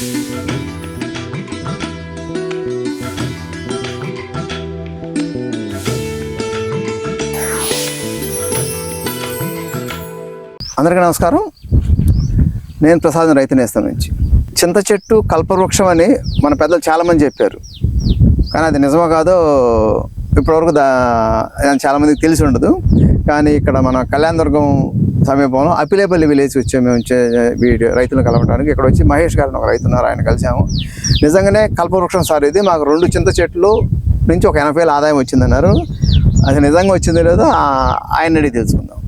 అందరికీ నమస్కారం. నేను ప్రసాదం రైతు నేస్తం నుంచి. చింత చెట్టు కల్పవృక్షం అని మన పెద్దలు చాలామంది చెప్పారు. కానీ అది నిజమో కాదో ఇప్పటివరకు దా చాలామందికి తెలిసి ఉండదు. కానీ ఇక్కడ మన కళ్యాణదుర్గం సమీపంలో అపిలేపల్లి విలేజ్ వచ్చాము మేము వచ్చే వీడి రైతులను కలవడానికి ఇక్కడ వచ్చి మహేష్ గారిని ఒక రైతు ఉన్నారు ఆయన కలిసాము నిజంగానే కల్పవృక్షం సార్ ఇది. మాకు రెండు చింత చెట్లు నుంచి ఒక ఎనభై వేల ఆదాయం వచ్చిందన్నారు. అది నిజంగా వచ్చిందో లేదో ఆయన అడిగి తెలుసుకుందాం.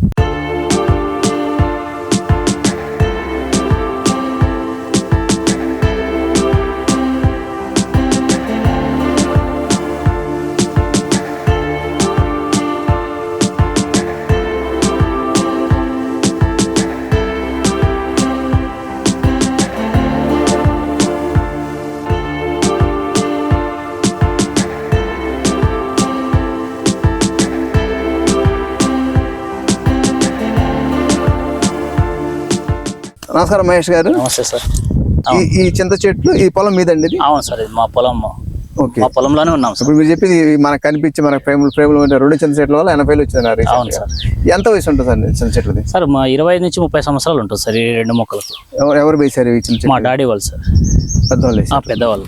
నమస్కారం మహేష్ గారు. నమస్తే సార్. ఈ చింత చెట్లు ఈ పొలం మీదండి ఇది? అవును సార్ ఇది మా పొలం. ఓకే. మా పొలంలోనే ఉన్నాం సార్. ఇప్పుడు మీరు చెప్పింది మనకు కనిపించి మనకు ప్రేమలు ప్రేమలు ఉంటే రెండు చింత చెట్ల వల్ల ఎనభై వేలు వచ్చిందన్నారు అవును సార్. ఎంత వయసు ఉంటుంది అండి చింత చెట్లది? సార్ మా ఇరవై నుంచి ముప్పై సంవత్సరాలు ఉంటుంది సార్ ఈ రెండు మొక్కలకు. ఎవరు ఎవరు వేశారు ఈ చింత మా చెట్లు? డాడీ వాళ్ళు సార్. పెద్దవాళ్ళు పెద్దవాళ్ళు.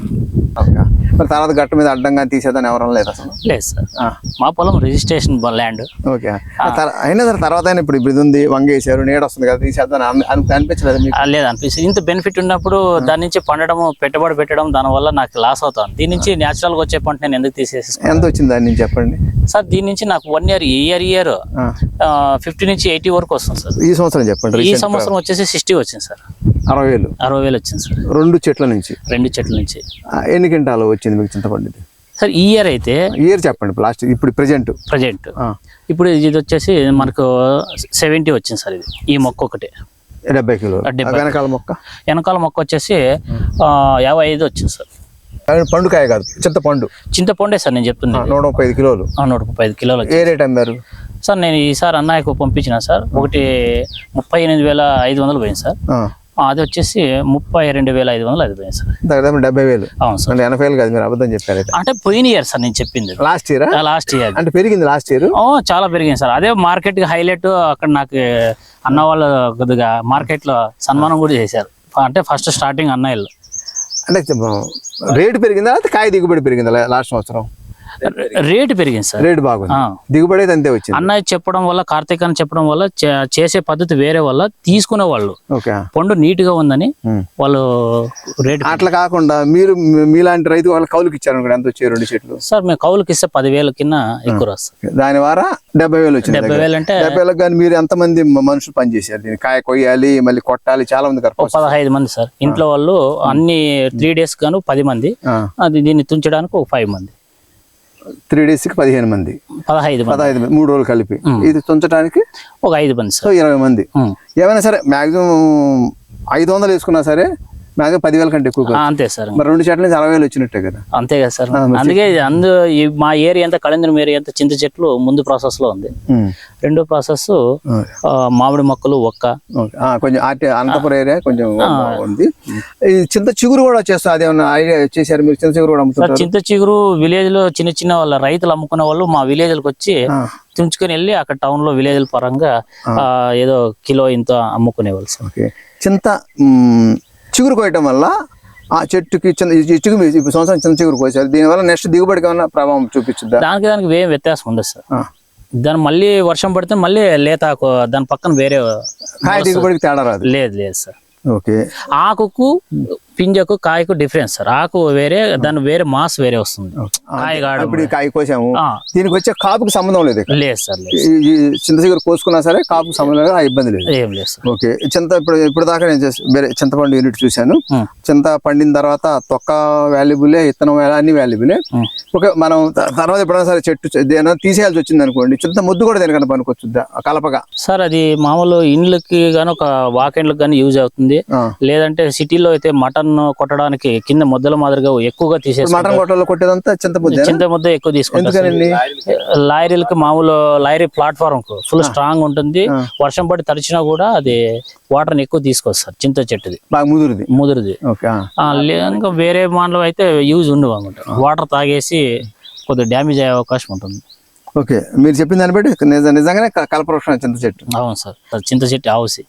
ఓకే. మరి తర్వాత గట్ట మీద అడ్డంగా తీసేదని ఎవరం లేదు అసలు? లేదు సార్. మా పొలం రిజిస్ట్రేషన్ ల్యాండ్. ఓకే. అయినా సరే తర్వాత ఇప్పుడు ఇప్పుడు ఉంది వంగ వేసారు నీడ వస్తుంది కదా తీసేద్దాం అని అను- అనిపించలేదు లేదు అనిపిస్తుంది. ఇంత బెనిఫిట్ ఉన్నప్పుడు దాని నుంచి పండడం పెట్టుబడి పెట్టడం దానివల్ల నాకు లాస్ అవుతాను దీని నుంచి న్యాచురల్గా వచ్చే పంట నేను ఎందుకు తీసేసి ఎంత వచ్చింది దాని నుంచి చెప్పండి? సార్ దీని నుంచి నాకు one year year year fifty నుంచి ఎయిటీ వరకు వస్తుంది సార్. ఈ సంవత్సరం చెప్పండి ఈ సంవత్సరం వచ్చేసి సిక్స్టీ వచ్చింది సార్. అరవై వేలు. అరవై వేలు వచ్చింది సార్. రెండు చెట్ల నుంచి. రెండు చెట్ల నుంచి. ఎన్ని క్వింటాలు వచ్చింది మీకు చింతపండు సార్ ఈ ఇయర్ అయితే ఇయర్ చెప్పండి లాస్ట్ ఇప్పుడు ప్రజెంట్ ప్రజెంట్ ఇప్పుడు ఇది వచ్చేసి మనకు సెవెంటీ వచ్చింది సార్ ఇది ఈ మొక్క ఒకటి. డెబ్బై డెబ్బై. వెనకాల మొక్క? వెనకాల మొక్క వచ్చేసి యాభై ఐదు వచ్చింది సార్. పండుకాయ కాదు చింతపండు. చింతపండే సార్ నేను చెప్తుంది నూట ముప్పై ఐదు కిలోలు. నూట ముప్పై ఐదు కిలోలు ఏ రేట్ అమ్మారు? సార్ నేను ఈసారి అన్నయ్యకు పంపించిన సార్. ఒకటి ముప్పై ఎనిమిది వేల ఐదు వందలు పోయింది సార్. అది వచ్చేసి ముప్పై రెండు వేల ఐదు వందలు అది పోయింది సార్. దాదాపు డెబ్బై వేలు. అవును సార్. ఎనభై వేలు కాదు మీరు అబద్ధం చెప్పారు అంటే పోయిన ఇయర్ సార్ నేను చెప్పింది. Last year? లాస్ట్ ఇయర్ అంటే పెరిగింది లాస్ట్ ఇయర్? చాలా పెరిగింది సార్. అదే మార్కెట్ హైలైట్ అక్కడ నాకు అన్న వాళ్ళు కొద్దిగా మార్కెట్లో సన్మానం కూడా చేశారు. అంటే ఫస్ట్ స్టార్టింగ్ అన్నయ్యలు. అంటే రేటు పెరిగిందా లేకపోతే కాయ దిగుబడి పెరిగిందా లాస్ట్ సంవత్సరం రేటు పెరిగింది సార్. రేటు బాగుంది. దిగుబడి అయితే అంతే వచ్చింది. అన్నయ్య చెప్పడం వల్ల కార్తీక్ అని చెప్పడం వల్ల చేసే పద్ధతి వేరే వల్ల తీసుకునే వాళ్ళు పండు నీట్గా ఉందని. వాళ్ళు రేటు అట్లా కాకుండా మీరు మీలాంటి రైతు వాళ్ళ కౌలుకి ఇచ్చారు ఎంత వచ్చాయి రెండు చెట్లు? సార్ మేము కౌలుకి ఇస్తే పదివేల కింద ఎక్కువ రాస్తారు దాని ద్వారా డెబ్బై వేలు వచ్చింది డెబ్బై వేలు అంటే డెబ్బై వేలకు కానీ మీరు ఎంతమంది మ- మనుషులు పనిచేశారు? దీన్ని కాయ కొయ్యాలి మళ్ళీ కొట్టాలి చాలా మంది పదహైదు మంది సార్. ఇంట్లో వాళ్ళు అన్ని త్రీ డేస్ గాను పది మంది. అది దీన్ని తుంచడానికి ఒక ఫైవ్ మంది. త్రీ డేస్కి పదిహేను మంది. పదహైదు పదహైదు మంది మూడు రోజులు కలిపి. ఇది తుంచడానికి ఒక ఐదు మంది సో ఇరవై మంది. ఏమైనా సరే మాక్సిమం ఐదు వందలు వేసుకున్నా సరే మాక్సిమం పదివేల కంటే ఎక్కువ. అంతే సార్ మరి రెండు చెట్ల నుంచి అరవై వేలు వచ్చినట్టే కదా. అంతే కదా సార్. అందుకే అందు మా ఏరియా అంతా కళింద్రం ఏరియా అంతా చింత చెట్లు ముందు ప్రాసెస్లో ఉంది. రెండో ప్రాసెస్ మామిడి మొక్కలు ఒక్క. కొంచెం అనంతపురం ఏరియా కొంచెం ఉంది. ఈ చింత చిగురు కూడా చేస్తా అదేమన్నా ఐడియా చేశారు మీరు? చింత చిగురు కూడా సార్ అమ్ముతుంటారు? చింత చిగురు విలేజ్లో చిన్న చిన్న వాళ్ళ రైతులు అమ్ముకునే వాళ్ళు మా విలేజ్లకు వచ్చి ఆ. తుంచుకొని వెళ్ళి అక్కడ టౌన్లో విలేజ్ల పరంగా ఏదో కిలో ఇంత అమ్ముకునేవాళ్ళు చింత చిగురు కోయటం వల్ల ఆ చెట్టుకి చిన్న ఈ చిగురు ఈ సంవత్సరం చింత చిగురు కోసారు దీనివల్ల నెక్స్ట్ దిగుబడికి ఏమన్నా ప్రభావం చూపించుద్దా? దానికి దానికి ఏం వ్యత్యాసం ఉండదు సార్. దాని మళ్ళీ వర్షం పడితే మళ్ళీ లేత ఆకు దాని పక్కన వేరే కాయ దిగుబడికి తేడా రాదు. లేదు లేదు సార్. ఓకే. ఆకుకు పింజకు కాయకు డిఫరెన్స్ సార్. ఆకు వేరే దాని వేరే మాస్ వేరే వస్తుంది. కాయ ఇప్పుడు కాయ కోసాము. దీనికి వచ్చే కాపుకి సంబంధం లేదు. లేదు సార్ చింత చిగురు కోసుకున్నా సరే కాపుకి సంబంధం లేదు ఆ ఇబ్బంది లేదు. ఏం లేదు సార్. ఓకే. చింత ఇప్పుడు ఇప్పుడు దాకా నేను వేరే చింతపండు యూనిట్ చూశాను. చింత పండిన తర్వాత తొక్క వాల్యుబులే ఇత్తనం అన్ని వాల్యుబులే. ఓకే మనం తర్వాత ఎప్పుడైనా సరే చెట్టు ఏదైనా తీసేయాల్సి వచ్చింది అనుకోండి చింత ముద్దు కూడా దేనికన్నా పనికొచ్చుద్దా? కలపగా. సార్ అది మామూలు ఇండ్లకి గానీ ఒక వాకెండ్లకు కానీ యూజ్ అవుతుంది. లేదంటే సిటీలో అయితే మటన్ మటన్ కొట్టడానికి కింద ముద్దల మాదిరిగా ఎక్కువగా మటన్ తీసేసుకుంటారు. కొట్టలో కొట్టేదంతా చింతముద్ద చింత ముద్ద ఎక్కువ తీసుకుంటారు. ఎందుకనండి? లారీలకి మామూలు లారీ ప్లాట్ఫామ్కు ఫుల్ స్ట్రాంగ్ ఉంటుంది. వర్షం పడి తడిచినా కూడా అది వాటర్ ఎక్కువ తీసుకొస్తారు చింత చెట్టుది. ముదురుది? ముదురుది. ఇంకా వేరే మానలో అయితే యూజ్ ఉండవు అనమాట వాటర్ తాగేసి కొద్దిగా డ్యామేజ్ అయ్యే అవకాశం ఉంటుంది. ఓకే మీరు చెప్పిన దాన్ని బట్టి నిజ నిజంగానే కల్పవృక్షం చింత చెట్టు. అవును సార్ చింత చెట్టు ఆవుసి.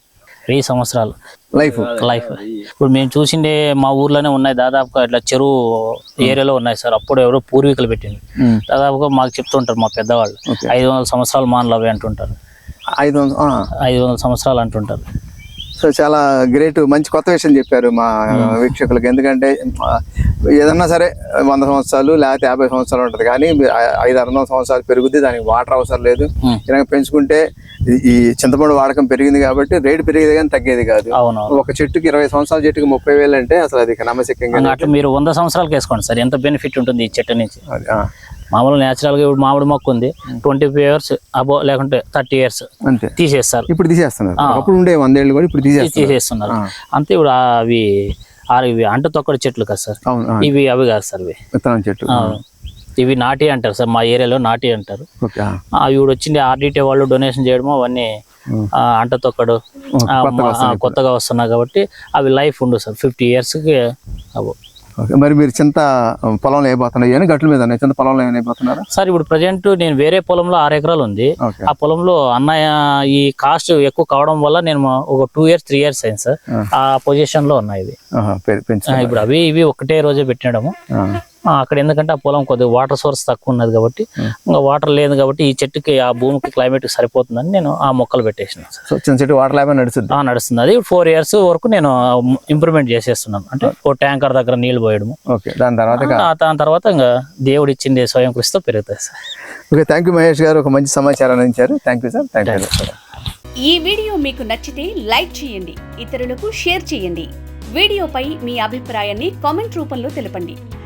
వెయ్యి సంవత్సరాలు. లైఫ్ లైఫ్ ఇప్పుడు మేము చూసిండే మా ఊర్లోనే ఉన్నాయి. దాదాపుగా ఇట్లా చెరువు ఏరియాలో ఉన్నాయి సార్. అప్పుడు ఎవరో పూర్వీకులు పెట్టింది ఉమ్. దాదాపుగా మాకు చెప్తుంటారు మా పెద్దవాళ్ళు. ఐదు వందల సంవత్సరాలు మానలు అవి అంటుంటారు. ఐదు వందలు. ఐదు వందల సంవత్సరాలు అంటుంటారు. సో చాలా గ్రేట్ మంచి కొత్త విషయం చెప్పారు మా వీక్షకులకు. ఎందుకంటే ఏదన్నా సరే వంద సంవత్సరాలు లేకపోతే యాభై సంవత్సరాలు ఉంటుంది. కానీ ఐదు ఆరు వందల సంవత్సరాలు పెరుగుద్ది దానికి వాటర్ అవసరం లేదు. ఇలా పెంచుకుంటే ఈ- చింతపండు వాడకం పెరిగింది కాబట్టి రేటు పెరిగేది కానీ తగ్గేది కాదు. ఒక చెట్టుకి ఇరవై సంవత్సరాల చెట్టుకి ముప్పై వేలు అంటే అసలు అది నమ్మశక్యంగా అట్లా మీరు వంద సంవత్సరాలకు వేసుకోండి సార్. ఎంత బెనిఫిట్ ఉంటుంది ఈ చెట్టు నుంచి? మామూలు న్యాచురల్గా ఇప్పుడు మామిడి మొక్క ఉంది. ట్వంటీ ఫైవ్ ఇయర్స్ అబో లేకుంటే థర్టీ ఇయర్స్ అంతే. తీసేస్తారు. ఇప్పుడు తీసేస్తున్నారు. అప్పుడు ఉండే వందేళ్ళు కూడా ఇప్పుడు తీసేస్తున్నారు. అంతే ఇప్పుడు అవి ఆ ఇవి అంటు తొక్కడి చెట్లు కదా సార్. ఇవి అవి కాదు సార్ ఇవి. విత్తనం ఆ, ఇవి నాటి అంటారు సార్ మా ఏరియాలో నాటి అంటారు. ఇవి వచ్చింది ఆర్డిటీ వాళ్ళు డొనేషన్ చేయడము అవన్నీ అంట తొక్కడు కొత్తగా వస్తున్నాయి కాబట్టి అవి లైఫ్ ఉండు సార్ ఫిఫ్టీ ఇయర్స్కి అవు ఓకే. మరి మీరు చింత పొలంలో అయిపోతున్నాయి అని గట్ల మీద. చింత పొలంలో ఏమైనా అయిపోతున్నారా? సార్ ఇప్పుడు ప్రజెంట్ నేను వేరే పొలంలో ఆరు ఎకరాలు ఉంది. ఆ పొలంలో అన్నయ్య ఈ కాస్ట్ ఎక్కువ కావడం వల్ల నేను ఒక టూ ఇయర్స్ త్రీ ఇయర్స్ అయింది సార్. ఆ. పొజిషన్లో ఉన్నాయి ఇవి ఇప్పుడు అవి ఇవి ఒకటే రోజే పెట్టినడము అక్కడ ఎందుకంటే ఆ పొలం కొద్దిగా వాటర్ సోర్స్ తక్కువ ఉన్నది కాబట్టి ఇంకా వాటర్ లేదు కాబట్టి ఈ చెట్టుకి ఆ భూమికి క్లైమేట్ సరిపోతుందని నేను ఆ మొక్కలు పెట్టేసిన. సార్ సో చిన్న చెట్టు వాటర్ లేకపోతే నడుస్తుంది? ఆ, నడుస్తుంది. అది ఫోర్ ఇయర్స్ వరకు నేను ఇంప్రూవ్మెంట్ చేసేస్తున్నాను. అంటే ఓ ట్యాంకర్ దగ్గర నీళ్ళు పోయడము. ఓకే దాని తర్వాత దాని తర్వాత ఇంకా దేవుడు ఇచ్చింది స్వయం కృషితో పెరుగుతాయి sir. Okay thank you Mahesh గారు. ఒక మంచి సమాచారాన్ని ఇచ్చారు thank you sir thank you ఈ వీడియో మీకు నచ్చితే లైక్ చేయండి ఇతరులకు షేర్ చేయండి. వీడియోపై మీ అభిప్రాయాన్ని కామెంట్ రూపంలో తెలపండి.